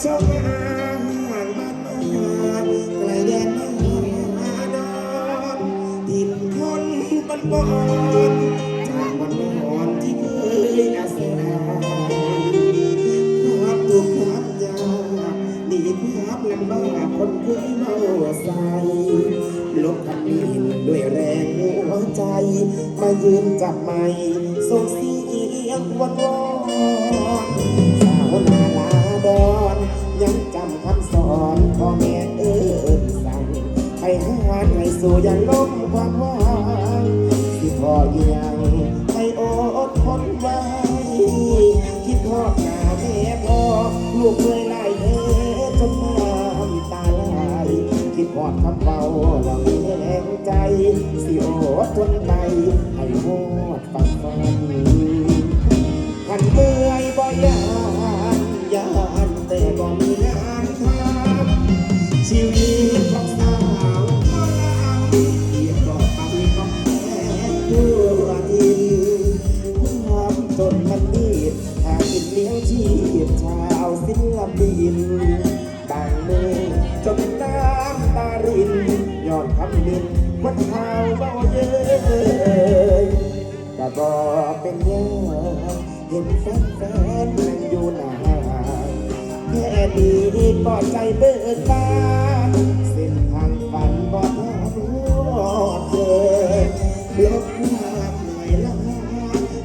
โชคอาหารบ้านนอกไกลแดนนมาดอนดินคนบ้นบอนจากบ้านนอนที่เคยอาศัยคามทุกข์ามยาหนีคามลำบากคนเคยมาใส่ลบกับดินด้วยแรงหัวใจ มายืนจับไม้ส่งเสียงวันวอนสาวนา พ่อแม่เอิญสั่งไปหาให้สู่ยังล้มความหวังที่พ่อยียงให้อดทนไว้คิดทอดหน้าแม่พ่อลูกเคยไล่เอ๋จนน้ำตาไหลคิดทอดคำเบาเราไม่แรงใจ สิอดทนไปให้หมดฝันฝัน คนข่าวเบาเย้ยก็บอเป็นยังเห็นแฟนแฟนๆนั่งอยู่หนาแค่นี้ก็ใจเบิกบาน อลบความเหนื่อยล้า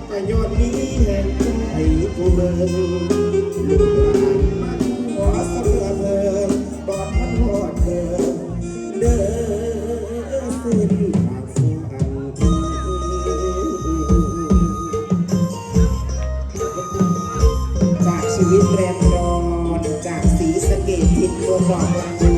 ก็ยอดนี้แห่งใจผู้เบิ่งลูกหลานมาขอเสมอเพิ่นบ่ทันหอดเดินเด้อเส้นทางสู่อันจากชีวิตแรมรอนจากสีสะเกตทิดตัวบอก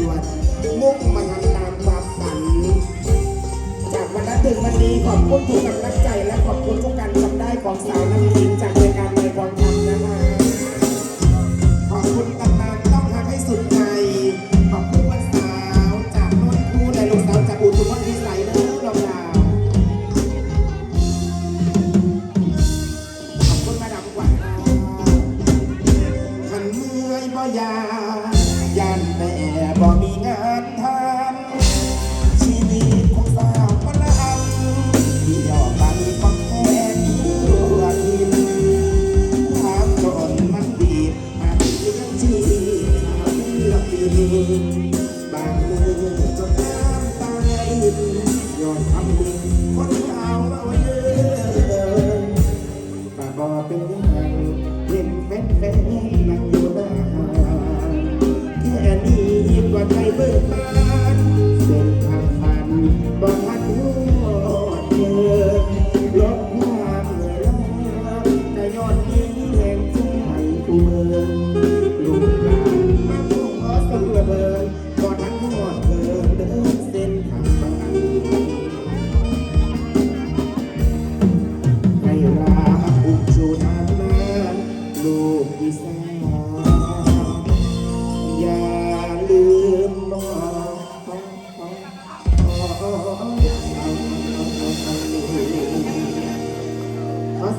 เห็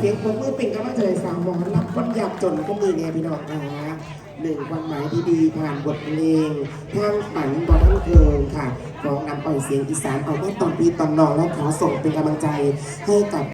สียงปรบมือเป็นกำลังใจอสาวหมอรับคนอยากจนก็มีเนี่ยพี่น้องนะหนึ่งความหมายดีๆผ่านบทเพลงทางฝันบอทั้งเคิงค่ะร้องนำปล่อยเสียงอีสานเอาไว้ตอนปีตอนนองและขอส่งเป็นกำลังใจให้กับ